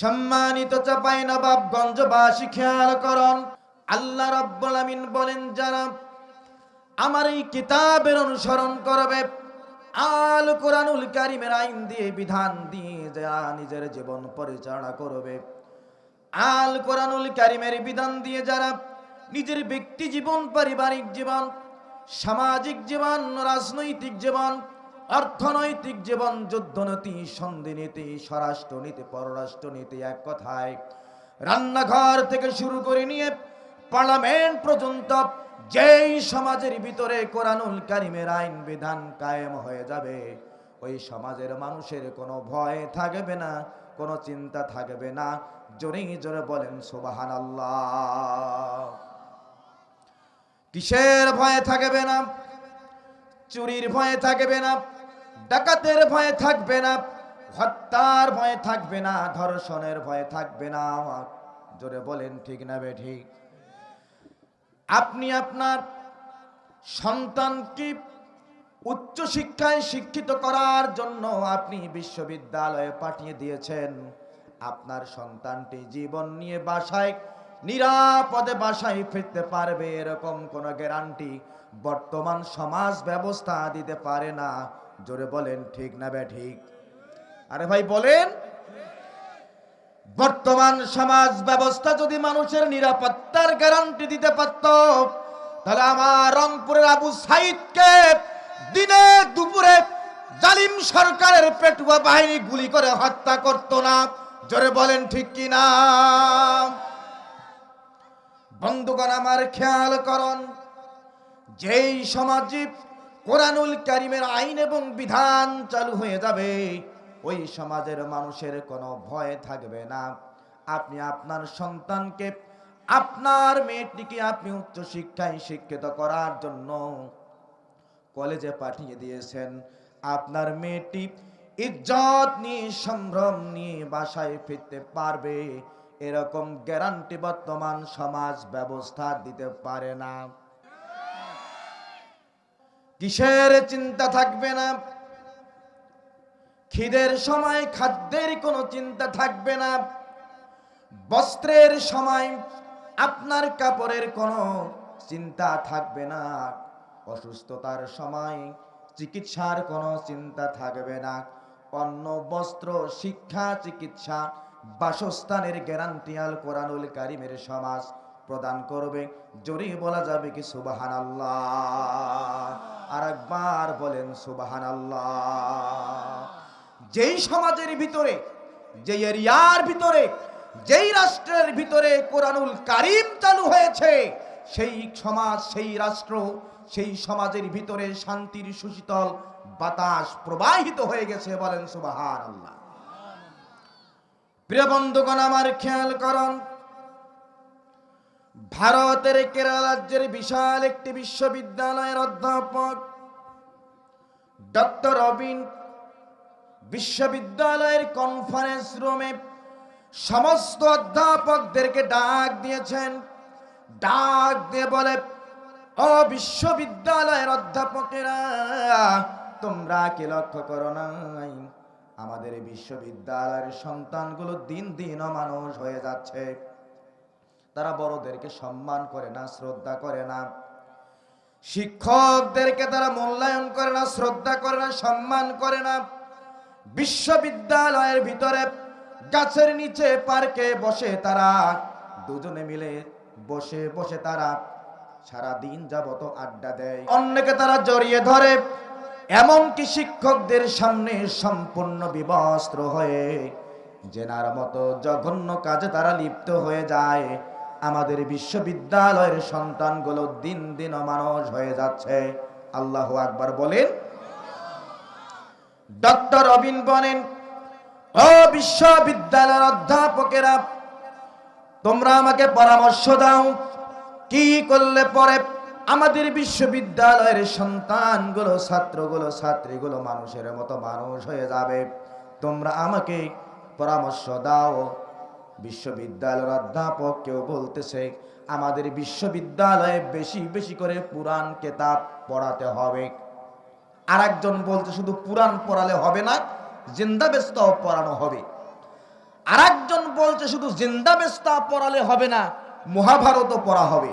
সম্মানিত চাপাই নবাবগঞ্জবাসী খেয়াল করন, আল্লাহ রাব্বুল আমিন বলেন, যারা আমার এই কিতাবের অনুসরণ করবে, আল কোরআনুল কারিমের আইন দিয়ে, বিধান দিয়ে যারা নিজের জীবন পরিচালনা করবে, আল কোরআনুল কারিমের বিধান দিয়ে যারা নিজের ব্যক্তি জীবন, পারিবারিক জীবন, সামাজিক জীবন, রাজনৈতিক জীবন অর্থনৈতিক জীবন যুদ্ধনীতি সন্ধিনীতি স্বরাষ্ট্রনীতি পররাষ্ট্রনীতি এক কথায়। রান্নাঘর থেকে শুরু করে নিয়ে পার্লামেন্ট পর্যন্ত যেই সমাজের ভিতরে কোরআনুল কারিমের আইন বিধান কায়েম হয়ে যাবে, ওই সমাজের মানুষের কোনো ভয় থাকবে না, কোনো চিন্তা থাকবে না। জোরে জোরে বলেন সুবাহান কিসের ভয়ে থাকবে না? চুরির ভয়ে থাকবে না? ডাকাতের ভয়ে থাকবে না, হত্যার ভয়ে থাকবে না, ধর্ষণের ভয়ে থাকবে না। জোরে বলেন, ঠিক না বে ঠিক? আপনি আপনার সন্তানকে উচ্চ শিক্ষায় শিক্ষিত করার জন্য আপনি বিশ্ববিদ্যালয়ে পাঠিয়ে দিয়েছেন। আপনার সন্তানটি জীবন নিয়ে বাসায়, নিরাপদে বাসায় ফিরতে পারবে, এরকম কোনো গ্যারান্টি বর্তমান সমাজ ব্যবস্থা দিতে পারে না। জোরে বলেন, ঠিক না বে, ঠিক। আরে ভাই, বলেন। বর্তমান সমাজ ব্যবস্থা যদি মানুষের নিরাপত্তার গ্যারান্টি দিতে পারত, তাহলে আমার রংপুরের আবু সাইদকে দিনে দুপুরে জালিম সরকারের পেটুয়া বাহিনী গুলি করে হত্যা করত না। জোরে বলেন, ঠিক কি না? বন্ধুগণ, আমার খেয়াল করন, যেই সমাজে কোরআনুল কারিমের আইন এবং বিধান চালু হয়ে যাবে। ওই সমাজের মানুষের কোনো ভয় থাকবে না। আপনি আপনার সন্তানকে, আপনার মেয়েটিকে আপনি উচ্চ শিক্ষায় শিক্ষিত করার জন্য কলেজে পাঠিয়ে দিয়েছেন। আপনার মেয়েটি ইজ্জত নিয়ে, সম্ভ্রম নিয়ে বাসায় ফিরতে পারবে। এরকম গ্যারান্টি বর্তমান সমাজ ব্যবস্থা দিতে পারে না। কিসের চিন্তা থাকবে না? খিদের সময় খাদ্যের কোনো চিন্তা থাকবে না। বস্ত্রের সময় আপনার কাপড়ের কোনো চিন্তা থাকবে না। অসুস্থতার সময় চিকিৎসার কোনো চিন্তা থাকবে না। অন্ন, বস্ত্র, শিক্ষা, চিকিৎসা, বাসস্থানের গ্যারান্টিয়াল কোরআনুল কারিমের সমাজ প্রদান করবে। জোরে বলা যাবে কি সুবাহান আল্লাহ একবার বলেন সুবাহান যেই সমাজের ভিতরে যে এরিয়ার ভিতরে, যেই রাষ্ট্রের ভিতরে কোরআনুল কারিম চালু হয়েছে, সেই সমাজ, সেই রাষ্ট্র, সেই সমাজের ভিতরে শান্তির সুশীতল বাতাস প্রবাহিত হয়ে গেছে বলেন সুবাহান আল্লাহ প্রিয় বন্ধুগণ, আমার খেয়াল করুন, ভারতের কেরালা রাজ্যের বিশাল একটি বিশ্ববিদ্যালয়ের অধ্যাপক ডক্টর অবিন বিশ্ববিদ্যালয়ের কনফারেন্স রুমে সমস্ত অধ্যাপকদেরকে ডাক দিয়েছেন। ডাক দিয়ে বলে, ও বিশ্ববিদ্যালয়ের অধ্যাপকেরা, তোমরা কি লক্ষ্য করো নাই? আমাদের বিশ্ববিদ্যালয়ের সন্তানগুলো দিন দিন মানুষ হয়ে যাচ্ছে। তারা বড়দেরকে সম্মান করে না, শ্রদ্ধা করে না। শিক্ষকদেরকে তারা মূল্যায়ন করে না, শ্রদ্ধা করে না, সম্মান করে না। বিশ্ববিদ্যালয়ের ভিতরে গাছের নিচে পার্কে বসে তারা, দুজনে মিলে বসে বসে তারা সারা দিন যাবত আড্ডা দেয়। অন্যকে তারা জড়িয়ে ধরে। এমনকি শিক্ষকদের সামনে সম্পূর্ণ বিবস্ত্র হয়ে, জেনার মতো জঘন্য কাজে তারা লিপ্ত হয়ে যায়। আমাদের বিশ্ববিদ্যালয়ের সন্তানগুলো দিন দিন মানুষ হয়ে যাচ্ছে। আল্লাহ আকবার বলেন, ডক্টর অবিন বলেন, ও বিশ্ববিদ্যালয়ের অধ্যাপকেরা, তোমরা আমাকে পরামর্শ দাও, কি করলে পরে আমাদের বিশ্ববিদ্যালয়ের সন্তানগুলো, ছাত্রগুলো, ছাত্রীগুলো মানুষের মতো মানুষ হয়ে যাবে। তোমরা আমাকে পরামর্শ দাও বিশ্ববিদ্যালয়ের অধ্যাপক কেউ বলতেছে, আমাদের বিশ্ববিদ্যালয়ে বেশি বেশি করে পুরাণ কেতাব পড়াতে হবে। আর একজন বলতে শুধু পুরাণ পড়ালে হবে না জিন্দা ব্যস্ত পড়ানো হবে। আর একজন বলছে, শুধু জিন্দাবেস্তা পড়ালে হবে না, মহাভারতও পড়া হবে।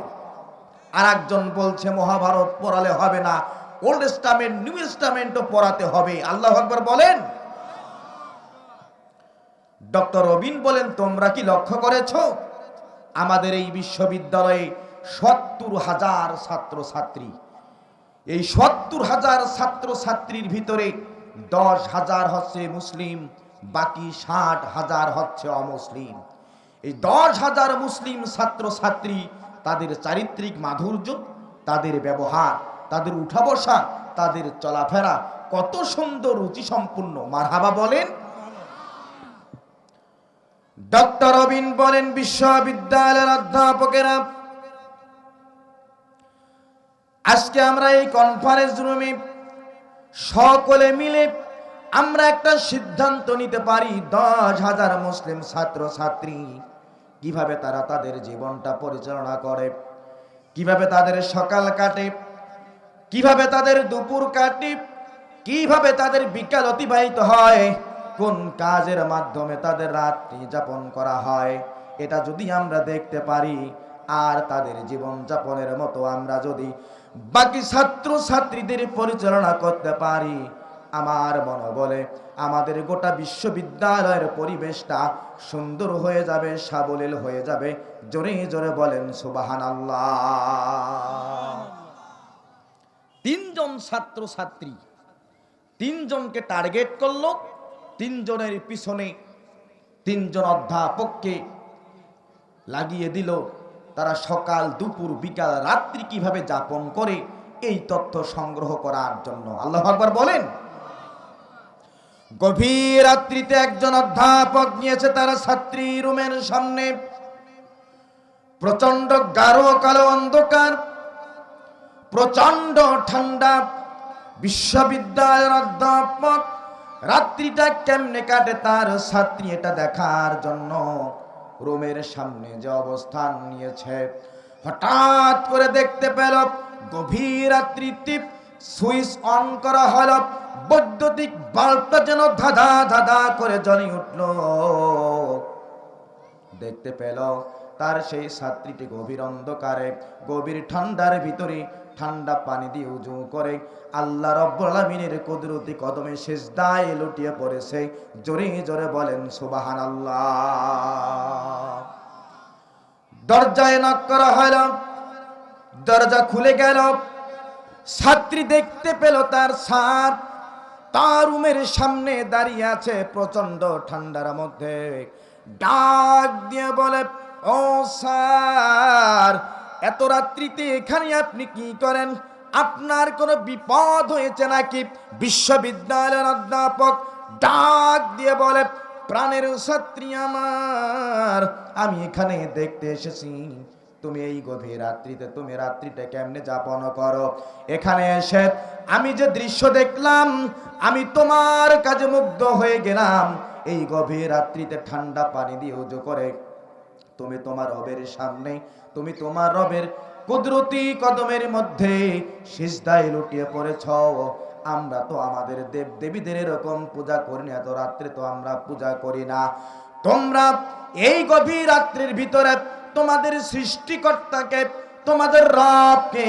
আর একজন বলছে, মহাভারত পড়ালে হবে না, ওল্ড স্টামেন্ট নিউ স্টামেন্টও পড়াতে হবে। আল্লাহ আকবর বলেন। ডক্টর রবিন বলেন, তোমরা কি লক্ষ্য করেছ? আমাদের এই বিশ্ববিদ্যালয়ে সত্তর হাজার ছাত্র ছাত্রী এই সত্তর হাজার ছাত্র ছাত্রীর ভিতরে দশ হাজার হচ্ছে মুসলিম, বাকি ষাট হাজার হচ্ছে অমুসলিম। এই দশ হাজার মুসলিম ছাত্র ছাত্রী তাদের চারিত্রিক মাধুর্য, তাদের ব্যবহার, তাদের উঠা বসা, তাদের চলাফেরা কত সুন্দর রুচি সম্পূর্ণ মারহাবা বলেন ডক্টর রবিন বলেন, বিশ্ববিদ্যালয়ের অধ্যাপকেরা, আজকে আমরা এই কনফারেন্স রুমে সকলে মিলে আমরা একটা সিদ্ধান্ত নিতে পারি, দশ হাজার মুসলিম ছাত্র ছাত্রী কীভাবে তারা তাদের জীবনটা পরিচালনা করে, কীভাবে তাদের সকাল কাটে, কীভাবে তাদের দুপুর কাটে, কীভাবে তাদের বিকাল অতিবাহিত হয় কোন কাজের মাধ্যমে তাদের রাত্রি যাপন করা হয়, এটা যদি আমরা দেখতে পারি, আর তাদের জীবন যাপনের মতো আমরা যদি বাকি ছাত্র ছাত্রীদের পরিচালনা করতে পারি, আমার মনে বলে আমাদের গোটা বিশ্ববিদ্যালয়ের পরিবেশটা সুন্দর হয়ে যাবে, সাবলীল হয়ে যাবে। জোরে জোরে বলেন সুবাহান তিনজন ছাত্র ছাত্রী তিনজনকে টার্গেট করল তিনজনের পিছনে তিনজন অধ্যাপককে লাগিয়ে দিল। তারা সকাল, দুপুর, বিকাল, রাত্রি কীভাবে যাপন করে, এই তথ্য সংগ্রহ করার জন্য। আল্লাহ আকবর বলেন। গভীর রাত্রিতে একজন অধ্যাপক নিয়েছে তারা ছাত্রী রুমের সামনে। প্রচণ্ড গাঢ় কালো অন্ধকার প্রচণ্ড ঠান্ডা। বিশ্ববিদ্যালয়ের অধ্যাপক রাত্রিটা কেমনে কাটে তার ছাত্রী এটা দেখার জন্য। রুমের সামনে যে অবস্থান নিয়েছে, হঠাৎ করে দেখতে পেল গভীর রাত্রিতে সুইচ অন করা হল। বৈদ্যুতিক বাল্বটা যেন ধাঁধা ধাঁধা করে জ্বলে উঠল। দেখতে পেল তার সেই ছাত্রীটি গভীর অন্ধকারে, গভীর ঠান্ডার ভিতরে ঠান্ডা পানি দিয়ে উজু করে। আল্লাহ রব্বুল কুদরতি কদমে সেজদায় লুটিয়ে পড়েছে। জোরে জোরে বলেন, সুবহানাল্লাহ। দরজায় নক করা হলো। দরজা খুলে গেল। ছাত্রী দেখতে পেল তার সার তার রুমের সামনে দাঁড়িয়ে আছে প্রচণ্ড ঠান্ডার মধ্যে। ডাক দিয়ে বলে, ও স্যার এত রাত্রিতে এখানে আপনি কি করেন? আপনার কোনো বিপদ হয়েছে নাকি? বিশ্ববিদ্যালয়ের অধ্যাপক ডাক দিয়ে বলে, প্রাণের ছাত্রী আমার, আমি এখানে দেখতে এসেছি। তুমি এই গভীর রাত্রিতে, তুমি রাত্রিটা কেমনে যাপন করো? এখানে এসে আমি যে দৃশ্য দেখলাম, আমি তোমার কাজে মুগ্ধ হয়ে গেলাম। এই গভীর রাত্রিতে ঠান্ডা পানি দিয়ে উজু করে তুমি তোমার রবের সামনে তুমি তোমার রবের কুদরতি কদমের মধ্যে সিজদায় লুটিয়ে পড়েছ। আমরা তো আমাদের দেব দেবীদের এরকম পূজা করি না, এত রাত্রে তো আমরা পূজা করি না। তোমরা এই গভীর রাত্রির ভিতরে তোমাদের সৃষ্টিকর্তাকে, তোমাদের রবকে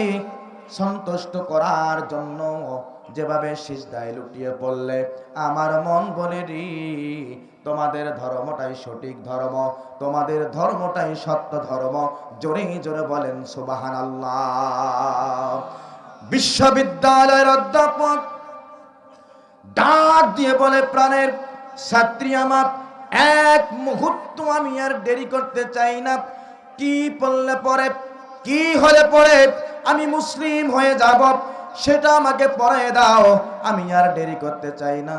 সন্তুষ্ট করার জন্য যেভাবে সিজদায় লুটিয়ে পড়লে, আমার মন বলে রি তোমাদের ধর্মটাই সঠিক ধর্ম, তোমাদের ধর্মটাই সত্য ধর্ম। জোরে জোরে বলেন সুবাহান বিশ্ববিদ্যালয়ের অধ্যাপক ডাক দিয়ে বলে, প্রাণের ছাত্রী আমার, এক মুহূর্ত আমি আর দেরি করতে চাই না। কি বললে পরে, কি হলে পরে আমি মুসলিম হয়ে যাব, সেটা আমাকে পরে দাও, আমি আর দেরি করতে চাই না।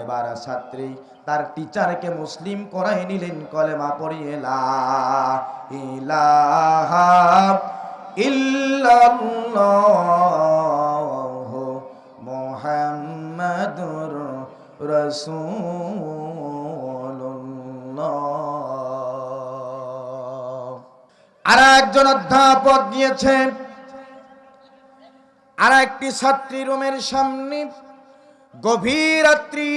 এবার ছাত্রী তার টিচারকে মুসলিম করাই নিলেন, কলেমা পড়িয়ে ইলাহা ইল্লাল্লাহ মুহাম্মাদুর আর একজন অধ্যাপক গিয়েছেন। আর একটি ছাত্রী রুমের সামনে গভীর রাত্রি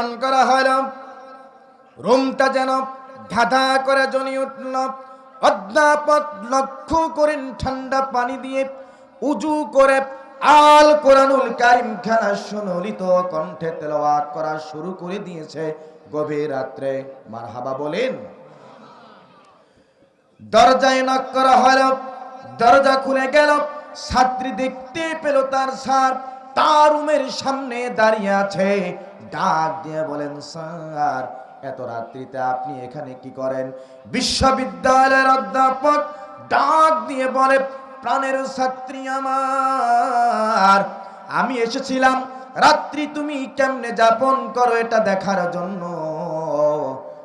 অন করা হল রুমটা যেন ধাঁধা করে জনি উঠল। অধ্যাপক লক্ষ্য করেন ঠান্ডা পানি দিয়ে উজু করে আল কোরআনুল কারিম খানা সুনলিত কণ্ঠে তেলাওয়াত করা শুরু করে দিয়েছে গভীর রাত্রে মারহাবা বলেন, দরজায় নক করা হলো, দরজা খুলে গেল, ছাত্রী দেখতে পেল তার স্যার। তার রুমের সামনে দাঁড়িয়ে আছে। ডাক দিয়ে বলেন, স্যার, এত রাত্রিতে আপনি এখানে কি করেন? বিশ্ববিদ্যালয়ের অধ্যাপক ডাক দিয়ে বলে, প্রাণের ছাত্রী আমার, আমি এসেছিলাম। রাত্রি তুমি কেমনে যাপন করো এটা দেখার জন্য?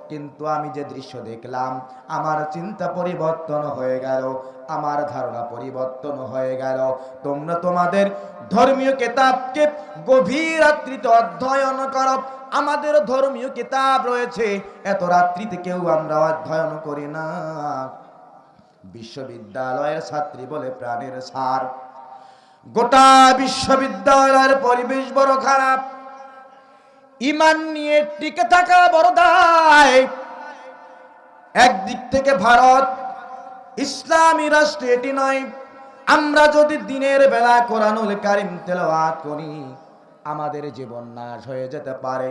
কিন্তু আমি যে দৃশ্য দেখলাম, আমার চিন্তা পরিবর্তন হয়ে গেল, আমার ধারণা পরিবর্তন হয়ে গেল। তোমরা তোমাদের ধর্মীয় কিতাবকে গভীর রাত্রিতে অধ্যয়ন করো। আমাদের ধর্মীয় কিতাব রয়েছে, এত রাত্রিতে কেউ আমরা অধ্যয়ন করি না। বিশ্ববিদ্যালয়ের ছাত্রী বলে প্রাণের সার। গোটা বিশ্ববিদ্যালয়ের পরিবেশ বড় খারাপ। ইমান নিয়ে টিকে থাকা বড় দায়। একদিক থেকে ভারত ইসলামী রাষ্ট্র এটি নয়। আমরা যদি দিনের বেলা কোরআনুল কারিম তেলাওয়াত করি, আমাদের জীবন নাশ হয়ে যেতে পারে।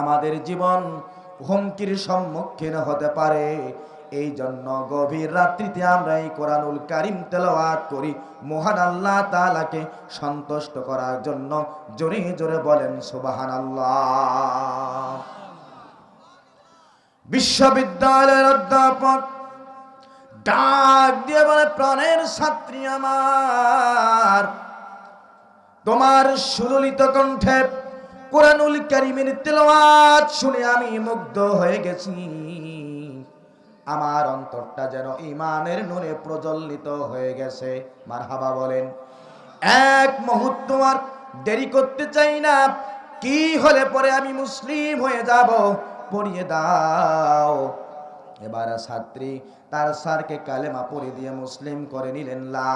আমাদের জীবন হুমকির সম্মুখীন হতে পারে। এই জন্য গভীর রাত্রিতে আমরা এই কোরআনুল কারিম তেলাওয়াত করি। মহান আল্লাহ তাআলাকে সন্তুষ্ট করার জন্য জোরে জোরে বলেন, সুবহানাল্লাহ। বিশ্ববিদ্যালয়ের অধ্যাপক ডাক দিয়ে বলে, প্রাণের ছাত্রী আমার, তোমার সুললিত কণ্ঠে কোরআনুল কারিমের তেলাওয়াত শুনে আমি মুগ্ধ হয়ে গেছি। আমার অন্তরটা যেন ইমানের নূরে প্রজ্বলিত হয়ে গেছে। মারহাবা বলেন, এক মুহূর্ত আর দেরি করতে চাই না। কি হলে পরে আমি মুসলিম হয়ে যাব? পড়িয়ে দাও। এবার ছাত্রী তার স্যারকে কালেমা পড়ে দিয়ে মুসলিম করে নিলেন, লা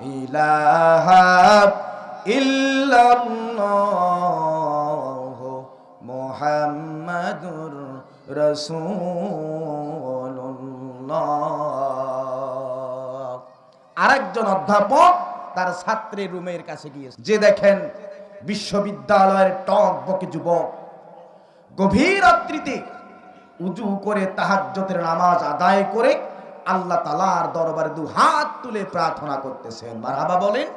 ইলাহা আরেকজন অধ্যাপক তার ছাত্রের রুমের কাছে গিয়েছে। যে দেখেন বিশ্ববিদ্যালয়ের টক বকে যুবক, গভীর রাত্রিতে উজু করে তাহাজ্জতের নামাজ আদায় করে আল্লাহ তালার দরবারে দু হাত তুলে প্রার্থনা করতেছেন। মারহাবা বলেন।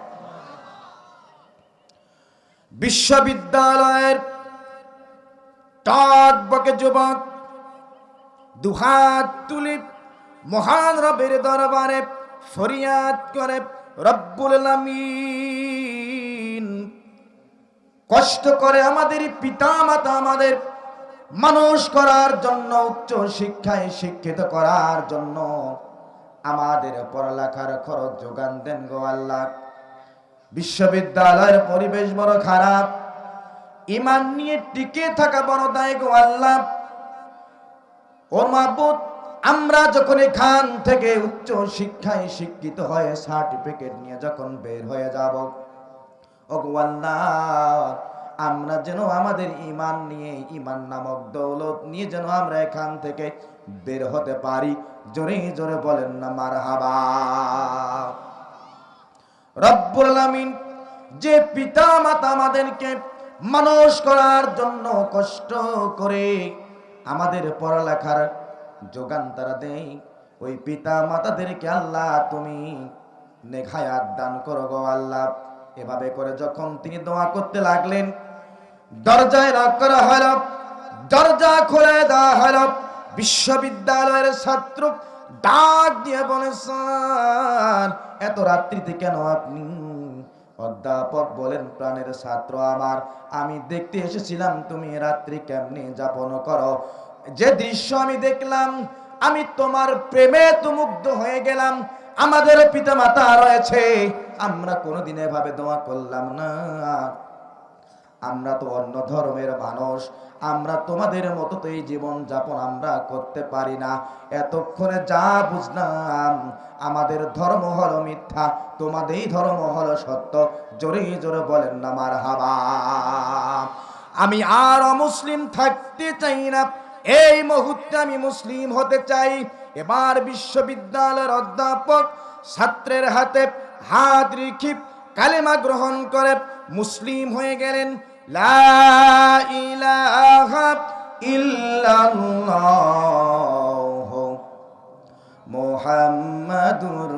বিশ্ববিদ্যালয়ের টক বকে যুবক দুহাত তুলে মহান রবের দরবারে ফরিয়াদ করে, রব্বুল আলামিন কষ্ট করে আমাদের পিতা মাতা আমাদের মানুষ করার জন্য, উচ্চ শিক্ষায় শিক্ষিত করার জন্য আমাদের পড়ালেখার খরচ যোগান দেন গো আল্লাহ। বিশ্ববিদ্যালয়ের পরিবেশ বড় খারাপ, ইমান নিয়ে টিকে থাকা বড় দায় গো আল্লাহ। আমরা যখন এখান থেকে উচ্চ শিক্ষায় শিক্ষিত হয়ে সার্টিফিকেট নিয়ে যখন বের হয়ে যাব আমরা যেন আমাদের ইমান নিয়ে, ইমান নামক দৌলত নিয়ে যেন আমরা এখান থেকে বের হতে পারি। জোরে জোরে বলেন না মার হাবা যে পিতা মাতা আমাদেরকে মানুষ করার জন্য কষ্ট করে আমাদের পড়ালেখার যোগান তারা দেয় ওই পিতা মাতাদেরকে আল্লাহ তুমি নেখায়াত দান করো গো আল্লাহ। এভাবে করে যখন তিনি দোয়া করতে লাগলেন, দরজায় রাগ করা হলো দরজা খুলে দেওয়া হলো বিশ্ববিদ্যালয়ের ছাত্র ডাক দিয়ে বলে স্যার এত রাত্রিতে কেন আপনি অধ্যাপক বলেন, প্রাণের ছাত্র আমার, আমি দেখতে এসেছিলাম, তুমি রাত্রি কেমনে যাপন করো? যে দৃশ্য আমি দেখলাম, আমি তোমার প্রেমে তো মুগ্ধ হয়ে গেলাম, আমাদের পিতা মাতা রয়েছে, আমরা কোনোদিন এভাবে দোয়া করলাম না। আমরা তো অন্য ধর্মের মানুষ, আমরা তোমাদের মতো তো এই জীবন যাপন আমরা করতে পারি না। এতক্ষণে যা বুঝলাম আমাদের ধর্ম হলো মিথ্যা তোমাদেরই ধর্ম হলো সত্য। জোরে জোরে বলেন না মার হাবা আমি আর অমুসলিম থাকতে চাই না। এই মুহূর্তে আমি মুসলিম হতে চাই। এবার বিশ্ববিদ্যালয়ের অধ্যাপক ছাত্রের হাতে হাত রেখে কালেমা গ্রহণ করে, মুসলিম হয়ে গেলেন। লা ইলাহা ইল্লাল্লাহ। মোহাম্মদুর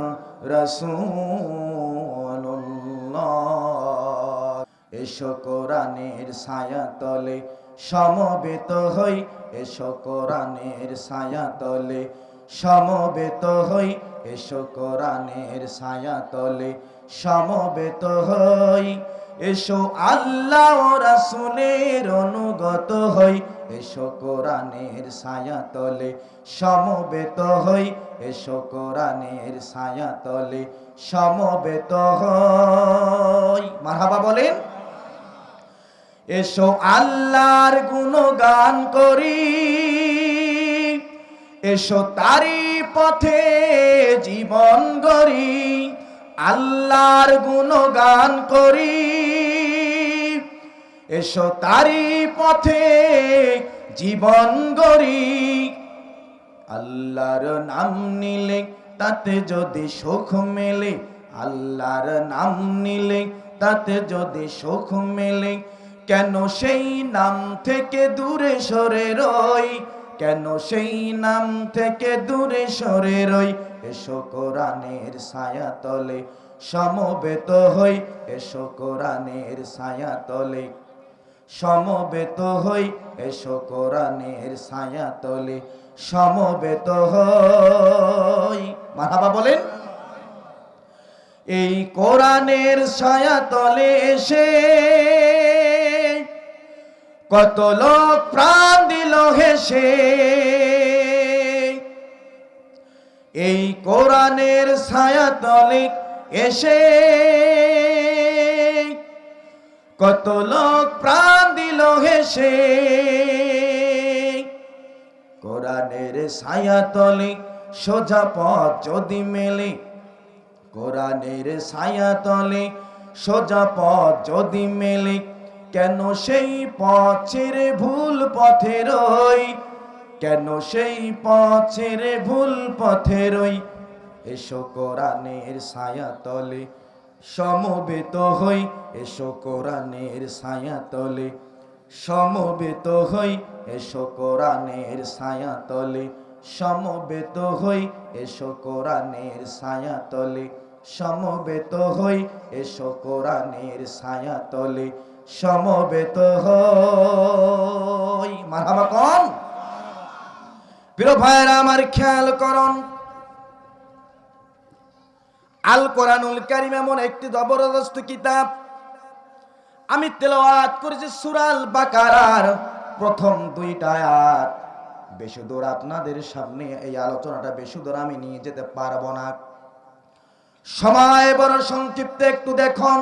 রসুল্লাহ এসো কোরআনের ছায়া তলে সমবেত হই, এসো কোরআনের ছায়া তলে সমবেত হই, এসো কোরআনের ছায়া তলে সমবেত হই, এসো আল্লাহ রাসূলের অনুগত হই এসো কোরআনের ছায়া তলে সমবেত হই। এসো কোরআনের ছায়া তলে সমবেত হই। মারহাবা বলেন, এসো আল্লাহর গুণগান করি। এসো তারি পথে জীবন গড়ি। আল্লাহর গুণগান করি। এসো তারি পথে জীবন গড়ি। আল্লাহর নাম নিলে তাতে যদি সুখ মেলে, আল্লাহর নাম নিলে তাতে যদি সুখ মেলে, কেন সেই নাম থেকে দূরে সরে রই? কেন সেই নাম থেকে দূরে সরে রই? এসো কোরআনের ছায়া তলে সমবেত হই, এসো কোরআনের ছায়া তলে সমবেত হই, এসো কোরআনের ছায়া তলে সমবেত হই। মারহাবা বলেন। এই কোরআনের ছায়া তলে এসে কত লোক প্রাণ দিল হেসে। এই কোরআনের ছায়া তলে এসে কত লোক প্রাণ দিল হেসে। কোরআনের ছায়া তলে সোজা পথ যদি মেলে, কোরআনের ছায়া তলে সোজা পথ যদি মেলে, কেন সেই পথের ভুল পথে রই? কেন সেই পথের ভুল পথে রই? এসো কোরআনের ছায়া তলে সমবেত হই, এসো কোরআনের ছায়া তলে সমবেত হই, এসো কোরআনের ছায়া তলে সমবেত হই, এসো কোরআনের ছায়া তলে সমবেত হই, এসো কোরআনের ছায়া তলে সমবেত হই, মারহাবা কম। প্রিয় ভাইরা আমার খেয়াল করুন আল কোরআনুল কারিম এমন একটি জবরদস্ত কিতাব। আমি তেলাওয়াত করেছি সুরাল বাকারার প্রথম দুইটা আয়াত। বেশি দূর আপনাদের সামনে এই আলোচনাটা বেশি দূর আমি নিয়ে যেতে পারব না। সময় বড় সংক্ষিপ্ত একটু দেখুন।